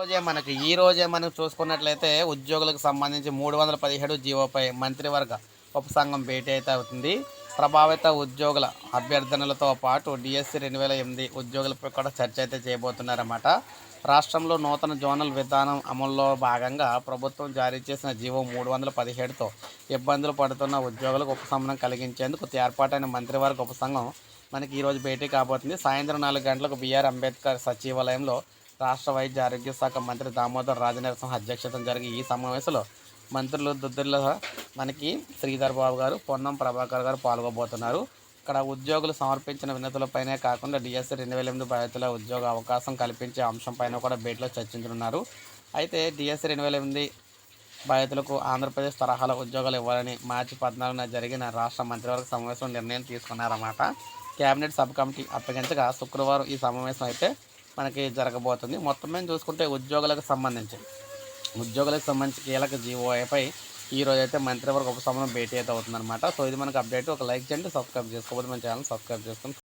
రోజే మనకి ఈ రోజే మనం చూసుకున్నట్లయితే ఉద్యోగులకు సంబంధించి మూడు వందల పదిహేడు జీవోపై మంత్రివర్గ ఉపసంఘం భేటీ అయితే అవుతుంది. ప్రభావిత ఉద్యోగుల అభ్యర్థనలతో పాటు డిఎస్సి రెండు వేల ఎనిమిది ఉద్యోగులపై కూడా చర్చ అయితే చేయబోతున్నారన్నమాట. రాష్ట్రంలో నూతన జోనల్ విధానం అమల్లో భాగంగా ప్రభుత్వం జారీ చేసిన జీవో మూడు వందల పదిహేడుతో ఇబ్బందులు పడుతున్న ఉద్యోగులకు ఉపశమనం కలిగించేందుకు ఏర్పాటైన మంత్రివర్గ ఉపసంఘం మనకి ఈరోజు భేటీ కాబోతుంది. సాయంత్రం నాలుగు గంటలకు బీఆర్ అంబేద్కర్ సచివాలయంలో రాష్ట్ర వైద్య ఆరోగ్య శాఖ మంత్రి దామోదర్ రాజనరసింహ అధ్యక్షతన జరిగే ఈ సమావేశంలో మంత్రులు దుద్దుర్ల మనకి శ్రీధర్ బాబు గారు పొన్నం ప్రభాకర్ గారు పాల్గొబోతున్నారు. ఇక్కడ ఉద్యోగులు సమర్పించిన వినతులపైనే కాకుండా డిఎస్సి రెండు వేల ఎనిమిది బాధితుల ఉద్యోగ అవకాశం కల్పించే అంశంపైన కూడా భేటీలో చర్చించనున్నారు. అయితే డిఎస్సి రెండు వేల ఎనిమిది బాధితులకు ఆంధ్రప్రదేశ్ తరహాలో ఉద్యోగాలు ఇవ్వాలని మార్చి పద్నాలుగున జరిగిన రాష్ట్ర మంత్రివర్గ సమావేశం నిర్ణయం తీసుకున్నారన్నమాట. కేబినెట్ సబ్ కమిటీ అప్పగించగా శుక్రవారం ఈ సమావేశం అయితే మనకి జరగబోతుంది. మొత్తం మీద చూసుకుంటే ఉద్యోగులకు సంబంధించి ఉద్యోగులకు సంబంధించి కీలక జీవోపై ఈ రోజు అయితే మంత్రివర్గ ఉపశమనం భేటీ అయితే అవుతుందన్నమాట. సో ఇది మనకు అప్డేట్ ఒక లైక్ చేయండి సబ్స్క్రైబ్ చేసుకోకపోతే మన ఛానల్ సబ్స్క్రైబ్ చేసుకుంటాం